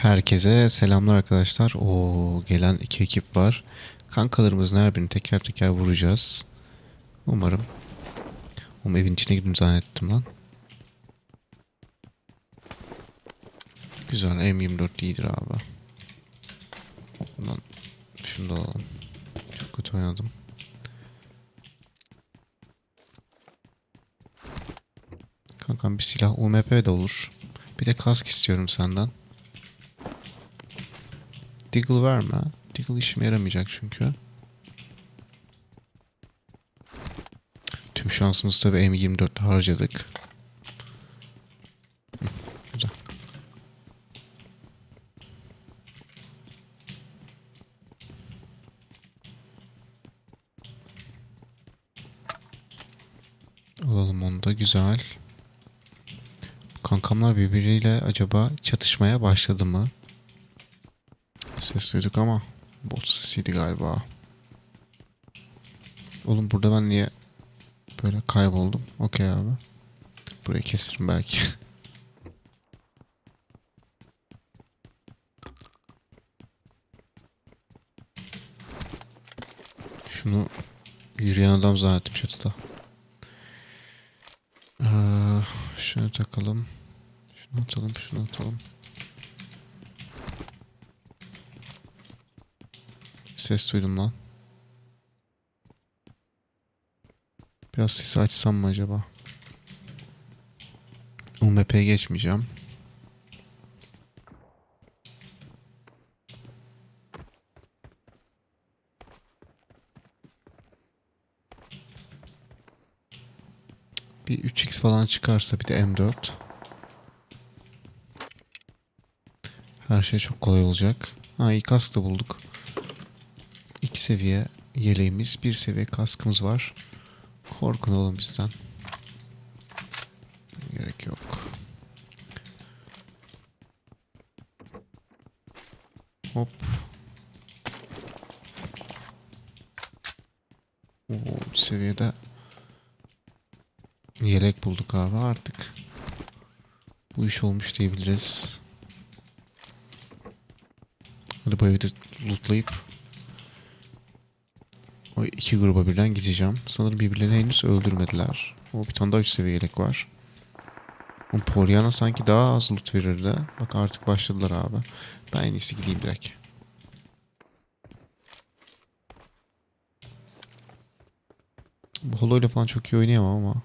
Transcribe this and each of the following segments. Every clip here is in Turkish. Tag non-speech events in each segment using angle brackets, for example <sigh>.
Herkese selamlar arkadaşlar. O gelen iki ekip var. Kankalarımızın her birini teker teker vuracağız. Umarım. Oğlum evin içine girdim zannettim lan. Güzel M24 iyidir abi. Bundan şunu da alalım. Çok kötü oynadım. Kankam bir silah UMP de olur. Bir de kask istiyorum senden. Deagle verme. Deagle işime yaramayacak çünkü. Tüm şansımızı tabi M24'te harcadık. Alalım onu da güzel. Kankamlar birbiriyle acaba çatışmaya başladı mı? Ses duyduk ama bot sesiydi galiba. Oğlum burada ben niye böyle kayboldum? Okey abi. Burayı keserim belki. <laughs> Şunu yürüyen adam zannettim çatıda. Ee, şunu takalım. Şunu atalım, şunu atalım. Ses duydum lan. Biraz sesi açsam mı acaba? UMP'ye geçmeyeceğim. Bir 3x falan çıkarsa bir de M4. Her şey çok kolay olacak. Ha kask da bulduk. İki seviye yeleğimiz, bir seviye kaskımız var. Korkun oğlum bizden. Gerek yok. Hop. Oo, seviyede yelek bulduk abi artık. Bu iş olmuş diyebiliriz. Hadi bu evi de lootlayıp o iki gruba birden gideceğim. Sanırım birbirlerini henüz öldürmediler. O bir tane daha üst seviye yelek var. Poryana sanki daha az loot verirdi. Bak artık başladılar abi. Ben en iyisi gideyim direkt. Bu holo ile falan çok iyi oynayamam ama.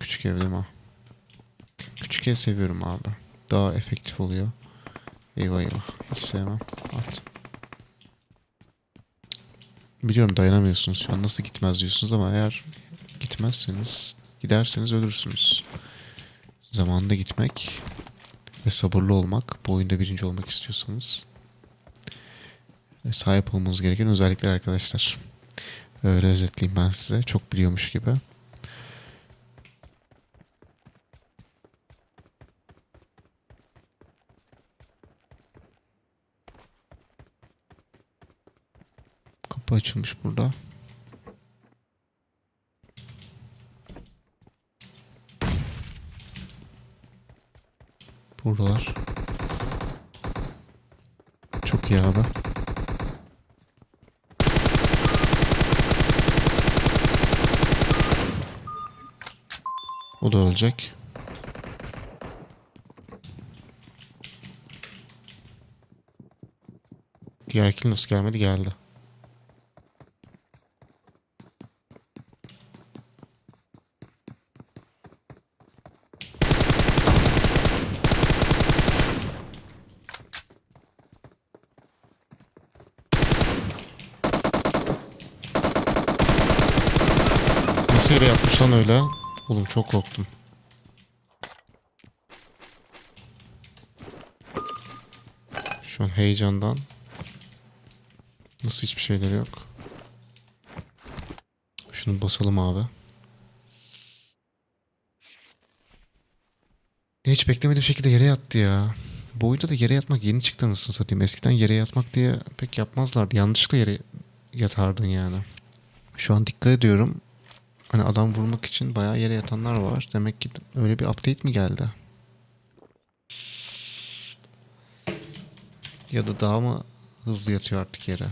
Küçük ev değil mi? Küçük ev seviyorum abi. Daha efektif oluyor. Eyvah eyvah. Hiç sevmem. At. Biliyorum dayanamıyorsunuz şu an nasıl gitmez diyorsunuz ama eğer gitmezseniz giderseniz ölürsünüz. Zamanında gitmek ve sabırlı olmak bu oyunda birinci olmak istiyorsanız sahip olmanız gereken özellikler arkadaşlar. Öyle özetleyeyim ben size çok biliyormuş gibi. Kapı açılmış burada. Buradalar. Çok iyi abi. O da ölecek. Diğer kill nasıl gelmedi geldi. Nasıl yere öyle? Oğlum çok korktum. Şu an heyecandan. Nasıl hiçbir şeyler yok. Şunu basalım abi. Hiç beklemediğim şekilde yere yattı ya. Bu oyunda da yere yatmak yeni çıktı anasını satayım. Eskiden yere yatmak diye pek yapmazlardı. Yanlışlıkla yere yatardın yani. Şu an dikkat ediyorum. Hani adam vurmak için bayağı yere yatanlar var. Demek ki öyle bir update mi geldi? Ya da daha mı hızlı yatıyor artık yere?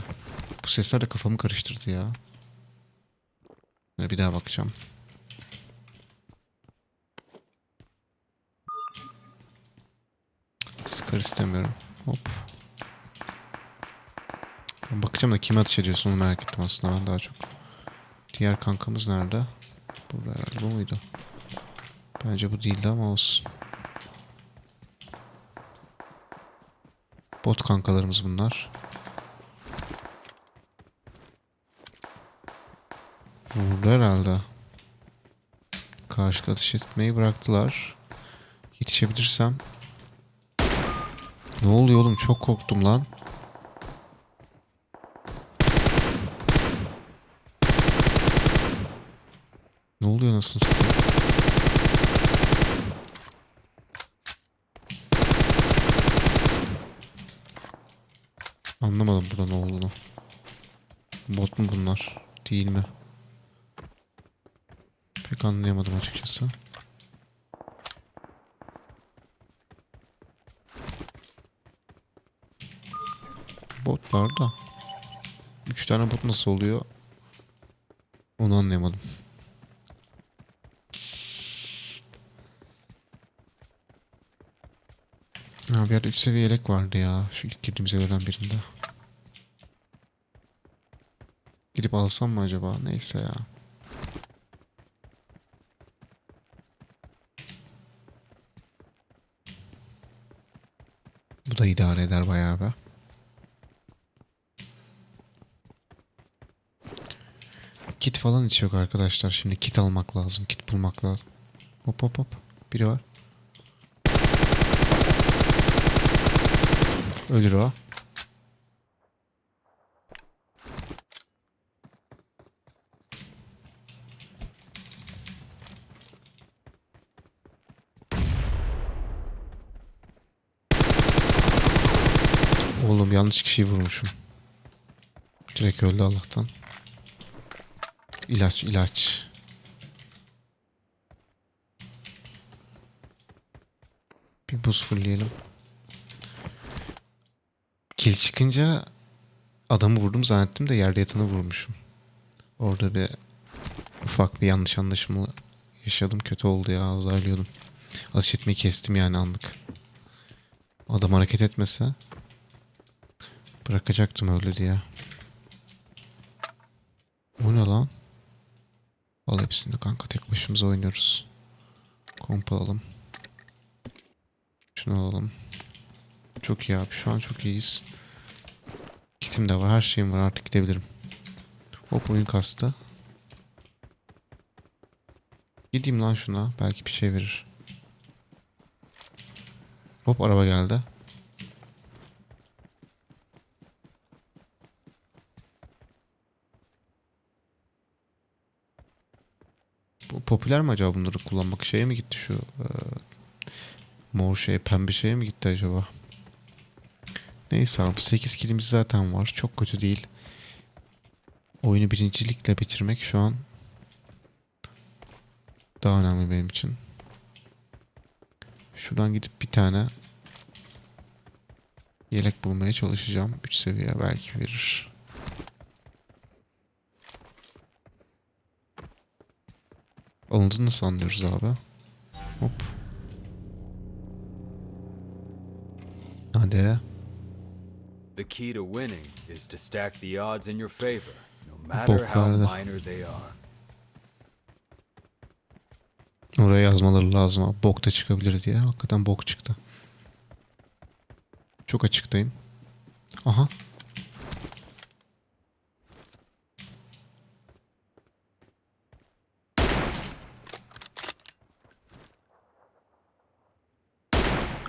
Bu sesler de kafamı karıştırdı ya. Bir daha bakacağım. Sıkar istemiyorum. Hop. Bakacağım da kime ateş ediyorsun merak ettim aslında ben daha çok. Diğer kankamız nerede? Burada herhalde bu muydu? Bence bu değildi ama olsun. Bot kankalarımız bunlar. Vurdu herhalde. Karşı atış etmeyi bıraktılar. Yetişebilirsem. Ne oluyor oğlum? Çok korktum lan. Oluyor nasıl satayım? Anlamadım burada ne olduğunu. Bot mu bunlar? Değil mi? Pek anlayamadım açıkçası. Botlar da. Üç tane bot nasıl oluyor? Onu anlayamadım. Ha bir yerde 3 seviye yelek vardı ya. Şu ilk girdiğimiz evren birinde. Gidip alsam mı acaba? Neyse ya. Bu da idare eder bayağı be. Kit falan hiç yok arkadaşlar. Şimdi kit almak lazım. Kit bulmak lazım. Hop hop hop. Biri var. Ölür o. Oğlum yanlış kişiyi vurmuşum. Direkt öldü Allah'tan. İlaç, ilaç. Bir buz fullleyelim. Kill çıkınca adamı vurdum zannettim de yerde yatanı vurmuşum. Orada bir ufak bir yanlış anlaşılma yaşadım. Kötü oldu ya. Az daha ölüyordum. Ateş etmeyi kestim yani anlık. Adam hareket etmese bırakacaktım öyle diye. Bu ne lan? Al hepsini kanka tek başımıza oynuyoruz. Komp alalım. Şunu alalım. Çok iyi abi şu an çok iyiyiz. Kitim de var her şeyim var artık gidebilirim. Hop oyun kastı. Gideyim lan şuna belki bir şey verir. Hop araba geldi. Popüler mi acaba bunları kullanmak? Şeye mi gitti şu e, mor şey pembe şeye mi gitti acaba? Neyse abi 8 kilimiz zaten var. Çok kötü değil. Oyunu birincilikle bitirmek şu an daha önemli benim için. Şuradan gidip bir tane yelek bulmaya çalışacağım. 3 seviye belki verir. Alındığını nasıl anlıyoruz abi? Hop. Hadi. The key to winning is to stack the odds in your favor, no matter how minor they are. Oraya yazmaları lazım abi. Bok da çıkabilir diye. Hakikaten bok çıktı. Çok açıktayım. Aha.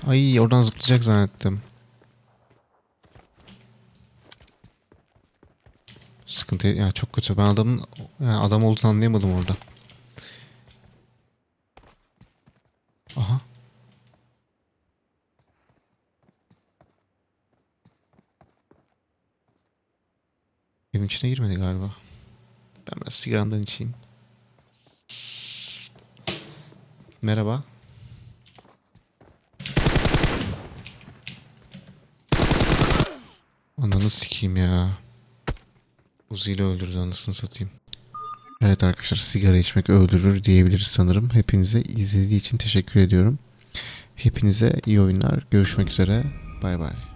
Ay oradan zıplayacak zannettim. Sıkıntı ya çok kötü. Ben adamın yani adam olduğunu anlayamadım orada. Aha. Evin içine girmedi galiba. Ben biraz sigaramdan içeyim. Merhaba. Ananı sikeyim ya. Uzi ile öldürdü anasını satayım. Evet arkadaşlar sigara içmek öldürür diyebiliriz sanırım. Hepinize izlediği için teşekkür ediyorum. Hepinize iyi oyunlar. Görüşmek üzere. Bay bay.